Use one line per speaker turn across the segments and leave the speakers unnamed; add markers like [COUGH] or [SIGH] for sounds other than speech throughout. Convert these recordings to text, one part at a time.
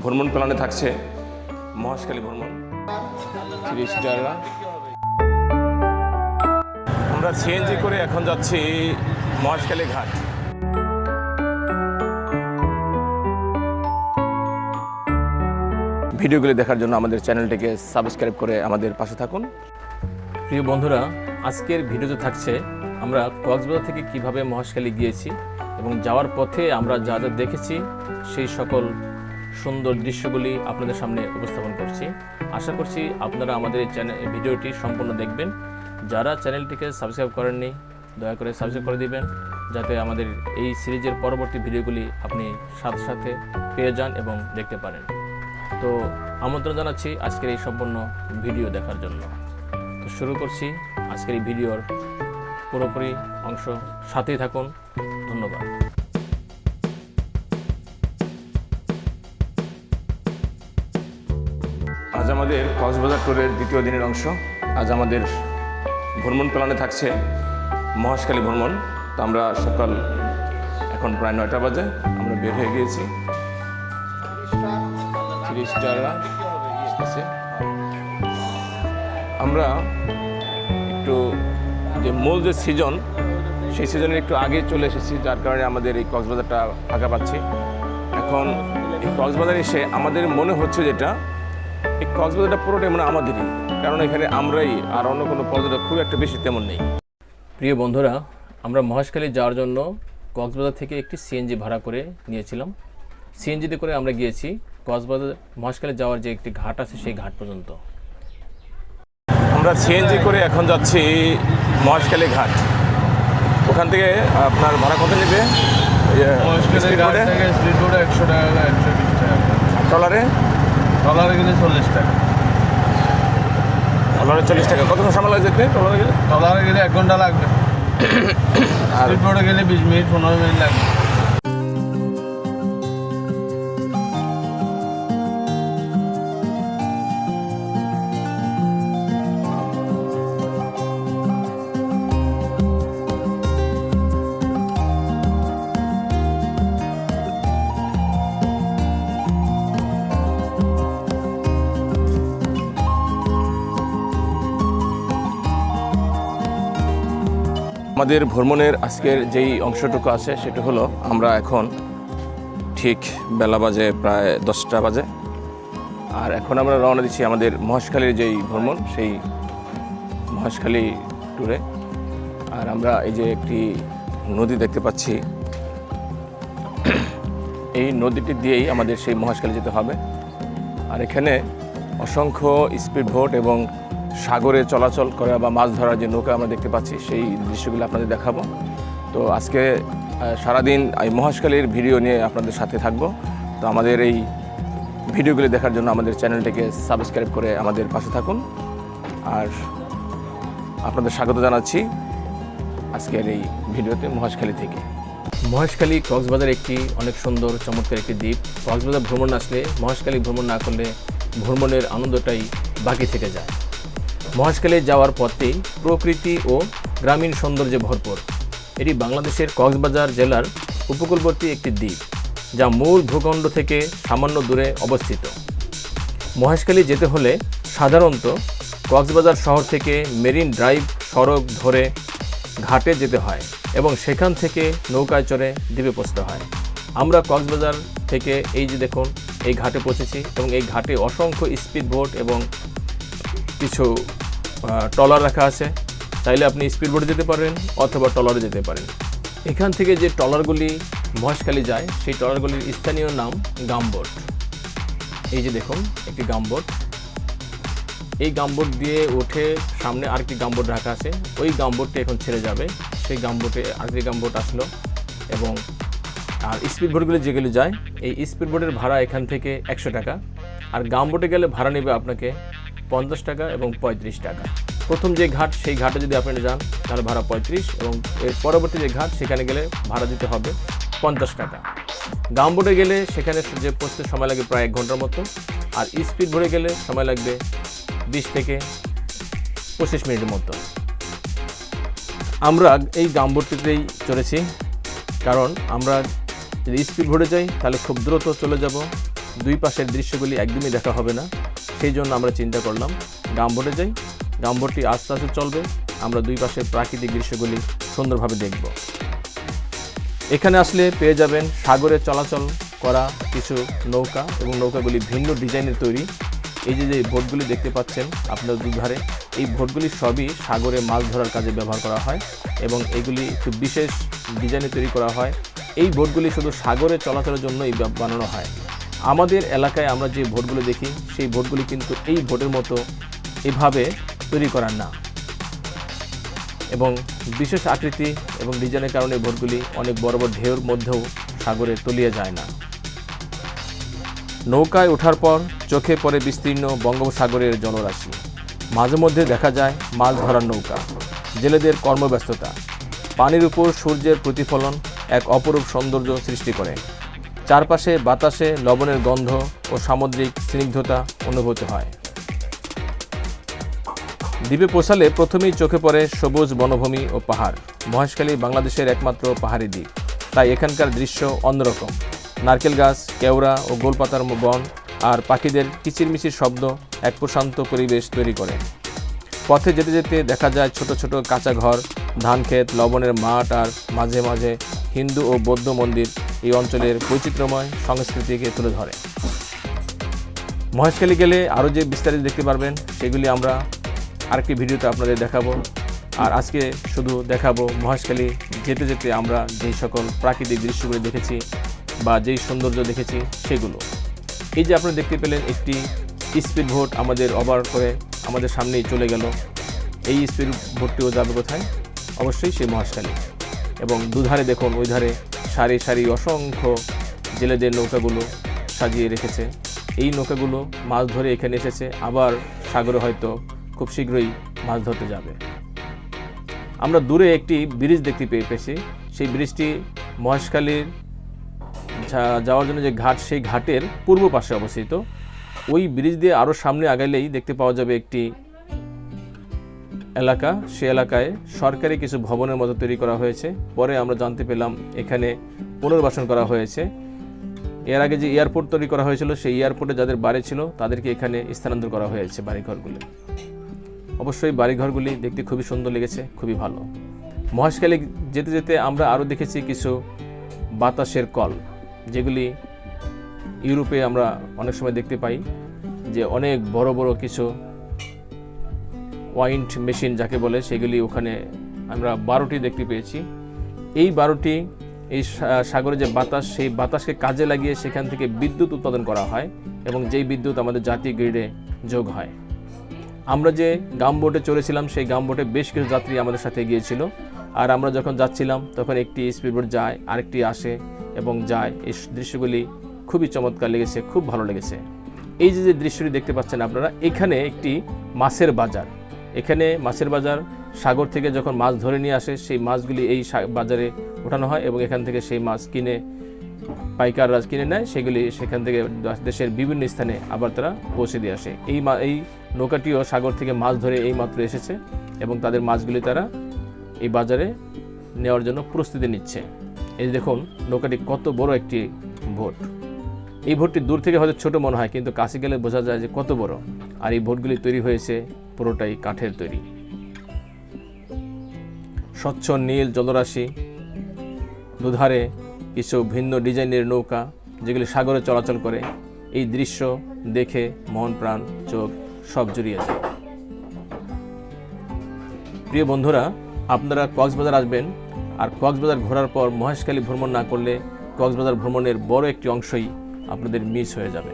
ভ্রমণ প্ল্যানে থাকছে মহাশকালী ভ্রমণ। আমরা সিএনজি করে এখন যাচ্ছি মহাশকালী ঘাট। ভিডিওগুলি দেখার জন্য আমাদের চ্যানেলটিকে সাবস্ক্রাইব করে আমাদের পাশে থাকুন।
প্রিয় বন্ধুরা, আজকের ভিডিওতে থাকছে আমরা কক্সবাজার থেকে কীভাবে মহাশকালী গিয়েছি এবং যাওয়ার পথে আমরা যা যা দেখেছি, সেই সকল সুন্দর দৃশ্যগুলি আপনাদের সামনে উপস্থাপন করছি। আশা করছি আপনারা আমাদের এই চ্যানেল ভিডিওটি সম্পূর্ণ দেখবেন। যারা চ্যানেলটিকে সাবস্ক্রাইব করেননি, দয়া করে সাবস্ক্রাইব করে দিবেন, যাতে আমাদের এই সিরিজের পরবর্তী ভিডিওগুলি আপনি সাথে সাথে পেয়ে যান এবং দেখতে পারেন। তো আমন্ত্রণ জানাচ্ছি আজকের এই সম্পূর্ণ ভিডিও দেখার জন্য। তো শুরু করছি আজকের এই ভিডিওর পুরোপুরি অংশ। সাথেই থাকুন। ধন্যবাদ।
আমাদের কক্সবাজার ট্যুরের দ্বিতীয় দিনের অংশ। আজ আমাদের ভ্রমণ প্ল্যানে থাকছে মহেশখালী ভ্রমণ। তো আমরা সকাল এখন প্রায় নয়টা বাজে, আমরা বের হয়ে গিয়েছি। আমরা একটু যে মূল যে সিজন সেই সিজনের একটু আগে চলে এসেছি, যার কারণে আমাদের এই কক্সবাজারটা ফাঁকা পাচ্ছি। এখন এই কক্সবাজার এসে আমাদের মনে হচ্ছে যেটা এই কক্সবাজারটা পুরোটাই মানে আমাদেরই। কারণ এখানে আমরাই আর অন্য কোনো পর্যটক খুব একটা বেশি তেমন নেই।
প্রিয় বন্ধুরা আমরা মহেশখালী যাওয়ার জন্য কক্সবাজার থেকে একটি সিএনজি ভাড়া করে নিয়েছিলাম। সিএনজিতে করে আমরা গিয়েছি কক্সবাজার মহেশখালী যাওয়ার যে একটি ঘাট আছে সেই ঘাট পর্যন্ত।
আমরা সিএনজি করে এখন যাচ্ছি মহেশখালী ঘাট। ওখান থেকে আপনার ভাড়া কত নেবে? ট্রলারে
ট্রলারে গেলে চল্লিশ টাকা।
ট্রলারে চল্লিশ টাকা। কতক্ষণ সময় লাগে যেতে? ট্রলারে গেলে?
ট্রলারে গেলে এক ঘণ্টা লাগবে। [COUGHS]
আর
বোর্ডে গেলে বিশ মিনিট পনেরো মিনিট লাগবে।
আমাদের ভ্রমণের আজকের যেই অংশটুকু আছে সেটা হলো আমরা এখন ঠিক বেলা বাজে প্রায় দশটা বাজে। আর এখন আমরা রওনা দিচ্ছি আমাদের মহেশখালীর যেই ভ্রমণ, সেই মহেশখালী ট্যুরে। আর আমরা এই যে একটি নদী দেখতে পাচ্ছি, এই নদীটি দিয়েই আমাদের সেই মহেশখালী যেতে হবে। আর এখানে অসংখ্য স্পিড বোট এবং সাগরে চলাচল করা বা মাছ ধরার যে নৌকা আমরা দেখতে পাচ্ছি, সেই দৃশ্যগুলো আপনাদের দেখাবো। তো আজকে সারাদিন এই মহেশখালীর ভিডিও নিয়ে আপনাদের সাথে থাকব। তো আমাদের এই ভিডিওগুলি দেখার জন্য আমাদের চ্যানেলটিকে সাবস্ক্রাইব করে আমাদের পাশে থাকুন। আর আপনাদের স্বাগত জানাচ্ছি আজকের এই ভিডিওতে মহেশখালী থেকে।
মহেশখালী কক্সবাজার একটি অনেক সুন্দর চমৎকার একটি দ্বীপ। কক্সবাজার ভ্রমণ আসলে, মহেশখালী ভ্রমণ না করলে ভ্রমণের আনন্দটাই বাকি থেকে যায়। মহেশখালী যাওয়ার পথেই প্রকৃতি ও গ্রামীণ সৌন্দর্যে ভরপুর। এটি বাংলাদেশের কক্সবাজার জেলার উপকূলবর্তী একটি দ্বীপ, যা মূল ভূখণ্ড থেকে সামান্য দূরে অবস্থিত। মহেশখালী যেতে হলে সাধারণত কক্সবাজার শহর থেকে মেরিন ড্রাইভ সড়ক ধরে ঘাটে যেতে হয় এবং সেখান থেকে নৌকায় চড়ে দ্বীপে পৌঁছতে হয়। আমরা কক্সবাজার থেকে এই যে দেখুন, এই ঘাটে পৌঁছেছি এবং এই ঘাটে অসংখ্য স্পিড বোট এবং কিছু আহ, ট্রলার রাখা আছে। চাইলে আপনি স্পিড বোটে যেতে পারেন অথবা ট্রলারে যেতে পারেন। এখান থেকে যে ট্রলারগুলি মহেশখালী যায় সেই ট্রলারগুলির স্থানীয় নাম গামবোট। এই যে দেখুন একটি গামবোট। এই গামবোট দিয়ে উঠে সামনে আরেকটি গামবোট রাখা আছে। ওই গামবোটটি এখন ছেড়ে যাবে। সেই গামবোটে আরেকটি গামবোট আসলো এবং আর স্পিড বোটগুলি যেগুলি যায় এই স্পিড বোটের ভাড়া এখান থেকে একশো টাকা। আর গামবোটে গেলে ভাড়া নেবে আপনাকে পঞ্চাশ টাকা এবং পঁয়ত্রিশ টাকা। প্রথম যে ঘাট, সেই ঘাটে যদি আপনি যান, তাহলে ভাড়া পঁয়ত্রিশ এবং এর পরবর্তী যে ঘাট, সেখানে গেলে ভাড়া দিতে হবে পঞ্চাশ টাকা। গামবোটে গেলে সেখানে যে পৌঁছতে সময় লাগে প্রায় এক ঘণ্টার মতো। আর স্পিড ভরে গেলে সময় লাগবে বিশ থেকে পঁচিশ মিনিটের মতো। আমরা এই গামবোটটিতেই চড়েছি। কারণ আমরা যদি স্পিড ভরে যাই, তাহলে খুব দ্রুত চলে যাব। দুই পাশের দৃশ্যগুলি একদমই দেখা হবে না। সেই জন্য আমরা চিন্তা করলাম গামবোটে যাই। গামবোটটি আস্তে আস্তে চলবে। আমরা দুই পাশের প্রাকৃতিক দৃশ্যগুলি সুন্দরভাবে দেখব। এখানে আসলে পেয়ে যাবেন সাগরে চলাচল করা কিছু নৌকা এবং নৌকাগুলি ভিন্ন ডিজাইনের তৈরি। এই যে যে বোটগুলি দেখতে পাচ্ছেন আপনার দুধারে এই বোটগুলি সবই সাগরে মাছ ধরার কাজে ব্যবহার করা হয় এবং এগুলি খুব বিশেষ ডিজাইনে তৈরি করা হয়। এই বোটগুলি শুধু সাগরে চলাচলের জন্যই বানানো হয়। আমাদের এলাকায় আমরা যে ভোটগুলো দেখি, সেই ভোটগুলি কিন্তু এই ভোটের মতো এভাবে তৈরি করার না। এবং বিশেষ আকৃতি এবং ডিজাইনের কারণে ভোটগুলি অনেক বড় বড় ঢেউর মধ্যেও সাগরে তলিয়ে যায় না। নৌকায় ওঠার পর চোখে পড়ে বিস্তীর্ণ বঙ্গোপসাগরের জলরাশি। মাঝে মধ্যে দেখা যায় মাছ ধরার নৌকা, জেলেদের কর্মব্যস্ততা। পানির উপর সূর্যের প্রতিফলন এক অপরূপ সৌন্দর্য সৃষ্টি করে। চারপাশে বাতাসে লবণের গন্ধ ও সামুদ্রিক স্নিগ্ধতা অনুভূত হয়। দ্বীপে পৌঁছালে প্রথমেই চোখে পড়ে সবুজ বনভূমি ও পাহাড়। মহেশখালী বাংলাদেশের একমাত্র পাহাড়ি দ্বীপ। তাই এখানকার দৃশ্য অন্যরকম। নারকেল গাছ, কেওড়া ও গোলপাতার বন আর পাখিদের কিচিরমিচির শব্দ এক প্রশান্ত পরিবেশ তৈরি করে। পথে যেতে যেতে দেখা যায় ছোট ছোট কাঁচা ঘর ধান ক্ষেত লবণের মাঠ আর মাঝে মাঝে হিন্দু ও বৌদ্ধ মন্দির এই অঞ্চলের বৈচিত্র্যময় সংস্কৃতিকে তুলে ধরে। মহেশখালী গেলে আরও যে বিস্তারিত দেখতে পারবেন, সেগুলি আমরা আরেকটি ভিডিওতে আপনাদের দেখাবো। আর আজকে শুধু দেখাবো মহেশখালী, যেতে যেতে আমরা যেই সকল প্রাকৃতিক দৃশ্যগুলি দেখেছি বা যেই সৌন্দর্য দেখেছি, সেগুলো। এই যে আপনারা দেখতে পেলেন একটি স্পিড ভোট আমাদের ওভার করে আমাদের সামনেই চলে গেল। এই স্পিড ভোটটিও যাবে কোথায়? অবশ্যই সেই মহেশখালী। এবং দুধারে দেখুন, ওই ধারে সারি সারি অসংখ্য জেলেদের নৌকাগুলো সাজিয়ে রেখেছে। এই নৌকাগুলো মাছ ধরে এখানে এসেছে, আবার সাগরে হয়তো খুব শীঘ্রই মাছ ধরতে যাবে। আমরা দূরে একটি ব্রিজ দেখতে পেয়ে পেয়েছি। সেই ব্রিজটি মহেশখালীর যাওয়ার জন্য যে ঘাট, সেই ঘাটের পূর্ব পাশে অবস্থিত। ওই ব্রিজ দিয়ে আরও সামনে আগাইলেই দেখতে পাওয়া যাবে একটি এলাকা, সে এলাকায় সরকারি কিছু ভবনের মতো তৈরি করা হয়েছে। পরে আমরা জানতে পেলাম এখানে পুনর্বাসন করা হয়েছে। এর আগে যে এয়ারপোর্ট তৈরি করা হয়েছিল, সেই এয়ারপোর্টে যাদের বাড়ি ছিল, তাদেরকে এখানে স্থানান্তর করা হয়েছে বাড়িঘরগুলি। অবশ্যই বাড়িঘরগুলি দেখতে খুবই সুন্দর লেগেছে, খুবই ভালো। মহেশখালী যেতে যেতে আমরা আরও দেখেছি কিছু বাতাসের কল, যেগুলি ইউরোপে আমরা অনেক সময় দেখতে পাই, যে অনেক বড় বড় কিছু ওয়াইন্ড মেশিন যাকে বলে, সেগুলি ওখানে আমরা বারোটি দেখতে পেয়েছি। এই বারোটি, এই সাগরে যে বাতাস, সেই বাতাসকে কাজে লাগিয়ে সেখান থেকে বিদ্যুৎ উৎপাদন করা হয় এবং যেই বিদ্যুৎ আমাদের জাতীয় গ্রিডে যোগ হয়। আমরা যে গাম বোটে চড়েছিলাম, সেই গাম বোটে বেশ কিছু যাত্রী আমাদের সাথে গিয়েছিল আর আমরা যখন যাচ্ছিলাম, তখন একটি স্পিডবোট যায়, আরেকটি আসে এবং যায়। এই দৃশ্যগুলি খুবই চমৎকার লেগেছে, খুব ভালো লেগেছে। এই যে যে দৃশ্যটি দেখতে পাচ্ছেন আপনারা, এখানে একটি মাছের বাজার। এখানে মাছের বাজার, সাগর থেকে যখন মাছ ধরে নিয়ে আসে, সেই মাছগুলি এই বাজারে ওঠানো হয় এবং এখান থেকে সেই মাছ কিনে, পাইকাররা কিনে নেয়। সেগুলি সেখান থেকে দেশের বিভিন্ন স্থানে আবার তারা পৌঁছে দিয়ে আসে। এই এই নৌকাটিও সাগর থেকে মাছ ধরে এই মাত্র এসেছে এবং তাদের মাছগুলি তারা এই বাজারে নেওয়ার জন্য প্রস্তুতি নিচ্ছে। এই দেখুন, নৌকাটি কত বড় একটি ভোট। এই ভোটটি দূর থেকে হয়তো ছোট মনে হয়, কিন্তু কাছে গেলে বোঝা যায় যে কত বড়। আর এই ভোটগুলি তৈরি হয়েছে পুরোটাই কাঠের তৈরি। স্বচ্ছ নীল জলরাশি, দুধারে কিছু ভিন্ন ডিজাইনের নৌকা, যেগুলি সাগরে চলাচল করে। এই দৃশ্য দেখে মন, প্রাণ, চোখ সব জুড়িয়ে প্রিয় বন্ধুরা, আপনারা কক্সবাজার আসবেন আর কক্সবাজার ঘোরার পর মহেশখালী ভ্রমণ না করলে কক্সবাজার ভ্রমণের বড় একটি অংশই আপনাদের মিস হয়ে যাবে।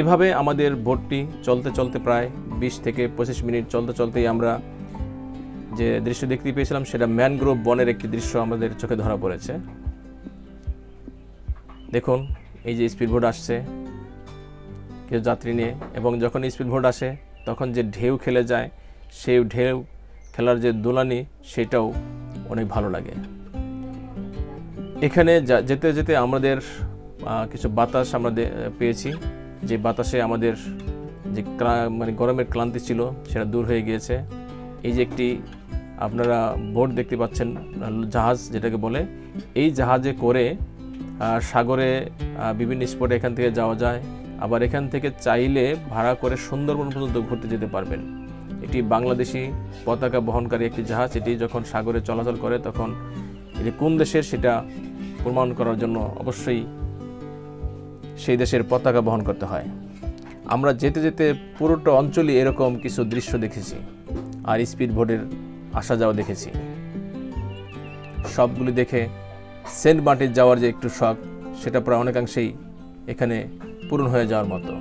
এভাবে আমাদের বোটটি চলতে চলতে প্রায় বিশ থেকে পঁচিশ মিনিট চলতে চলতেই আমরা যে দৃশ্য দেখতে পেয়েছিলাম, সেটা ম্যানগ্রোভ বনের একটি দৃশ্য আমাদের চোখে ধরা পড়েছে। দেখুন, এই যে স্পিডবোট আসছে কেউ যাত্রী নিয়ে, এবং যখন স্পিডবোট আসে, তখন যে ঢেউ খেলে যায়, সেই ঢেউ খেলার যে দোলানি, সেটাও অনেক ভালো লাগে। এখানে যেতে যেতে আমাদের কিছু বাতাস আমরা পেয়েছি। যে বাতাসে আমাদের যে মানে গরমের ক্লান্তি ছিল, সেটা দূর হয়ে গিয়েছে। এই যে একটি আপনারা বোট দেখতে পাচ্ছেন, জাহাজ যেটাকে বলে, এই জাহাজে করে সাগরে বিভিন্ন স্পটে এখান থেকে যাওয়া যায়। আবার এখান থেকে চাইলে ভাড়া করে সুন্দরবন পর্যন্ত ঘুরতে যেতে পারবেন। এটি বাংলাদেশি পতাকা বহনকারী একটি জাহাজ। এটি যখন সাগরে চলাচল করে, তখন এটি কোন দেশের সেটা প্রমাণ করার জন্য অবশ্যই সেই দেশের পতাকা বহন করতে হয়। আমরা যেতে যেতে পুরোটা অঞ্চলই এরকম কিছু দৃশ্য দেখেছি আর স্পিড বোটের আসা যাওয়া দেখেছি। সবগুলি দেখে সেন্ট মার্টিন যাওয়ার যে একটু শখ, সেটা প্রায় অনেকাংশেই এখানে পূরণ হয়ে যাওয়ার মতো।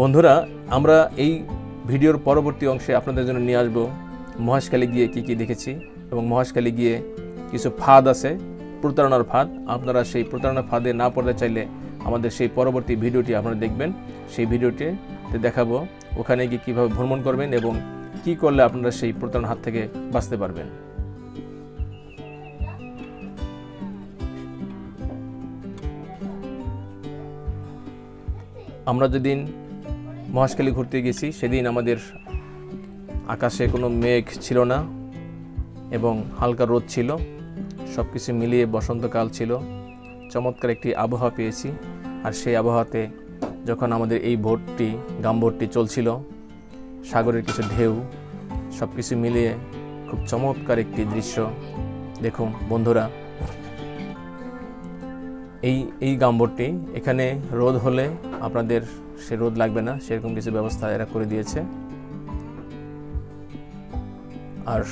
বন্ধুরা, আমরা এই ভিডিওর পরবর্তী অংশে আপনাদের জন্য নিয়ে আসব মহেশখালী গিয়ে কি কি দেখেছি এবং মহেশখালী গিয়ে কিছু ফাঁদ আছে, প্রতারণার ফাঁদ। আপনারা সেই প্রতারণার ফাঁদে না পড়তে চাইলে আমাদের সেই পরবর্তী ভিডিওটি আপনারা দেখবেন। সেই ভিডিওটিতে দেখাবো ওখানে গিয়ে কীভাবে ভ্রমণ করবেন এবং কি করলে আপনারা সেই প্রতারণার হাত থেকে বাঁচতে পারবেন। আমরা যেদিন মহেশখালী ঘুরতে গেছি, সেদিন আমাদের আকাশে কোনো মেঘ ছিল না এবং হালকা রোদ ছিল। সব কিছু মিলিয়ে বসন্তকাল ছিল। চমৎকার একটি আবহাওয়া পেয়েছি। আর সেই আবহাওয়াতে যখন আমাদের এই ভোটটি গামভোটটি চলছিল, সাগরের কিছু ঢেউ সব কিছু মিলিয়ে খুব চমৎকার একটি দৃশ্য। দেখুন বন্ধুরা, এই এই গাম্বরটি এখানে রোদ হলে আপনাদের সে রোদ লাগবে না, সেরকম কিছু ব্যবস্থা এরা করে দিয়েছে। আর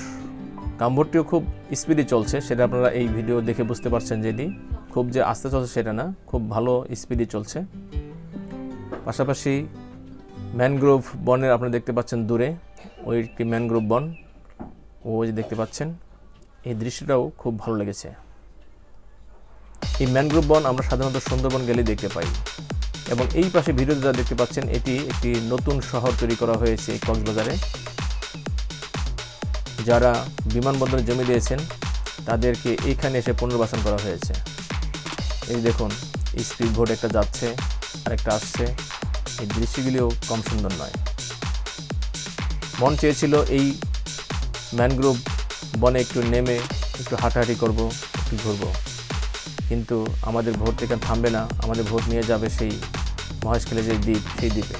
গাম্বরটিও খুব স্পিডে চলছে, সেটা আপনারা এই ভিডিও দেখে বুঝতে পারছেন যেটি খুব যে আস্তে চলছে সেটা না, খুব ভালো স্পিডে চলছে। পাশাপাশি ম্যানগ্রোভ বনের আপনারা দেখতে পাচ্ছেন দূরে, ওই একটি ম্যানগ্রোভ বন, ও যে দেখতে পাচ্ছেন, এই দৃশ্যটাও খুব ভালো লেগেছে। এই ম্যানগ্রোভ বন আমরা সাধারণত সুন্দরবন গেলে দেখতে পাই। এবং এই পাশে ভিডিওতে যা দেখতে পাচ্ছেন, এটি একটি নতুন শহর তৈরি করা হয়েছে কক্সবাজারে। যারা বিমানবন্দরে জমি দিয়েছেন, তাদেরকে এইখানে এসে পুনর্বাসন করা হয়েছে। এই দেখুন স্পিড বোট একটা যাচ্ছে, আরেকটা আসছে। এই দৃশ্যগুলিও কম সুন্দর নয়। মন চেয়েছিল এই ম্যানগ্রোভ বনে একটু নেমে একটু হাঁটাহাঁটি করব, একটু ঘুরবো। কিন্তু আমাদের ভোট এখানে থামবে না, আমাদের ভোট নিয়ে যাবে সেই মহেশখালী যে দ্বীপ, সেই দ্বীপে।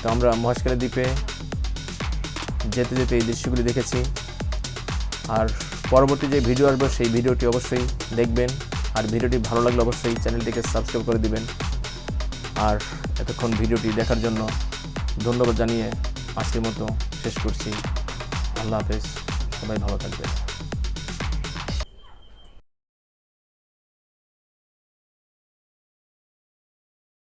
তো আমরা মহেশখালী দ্বীপে যেতে যেতে এই দৃশ্যগুলি দেখেছি। আর পরবর্তী যে ভিডিও আসবে, সেই ভিডিওটি অবশ্যই দেখবেন। আর ভিডিওটি ভালো লাগলে অবশ্যই চ্যানেলটিকে সাবস্ক্রাইব করে দিবেন। আর এতক্ষণ ভিডিওটি দেখার জন্য ধন্যবাদ জানিয়ে আজকের মতো শেষ করছি। আল্লাহ হাফেজ। সবাই ভালো থাকবেন।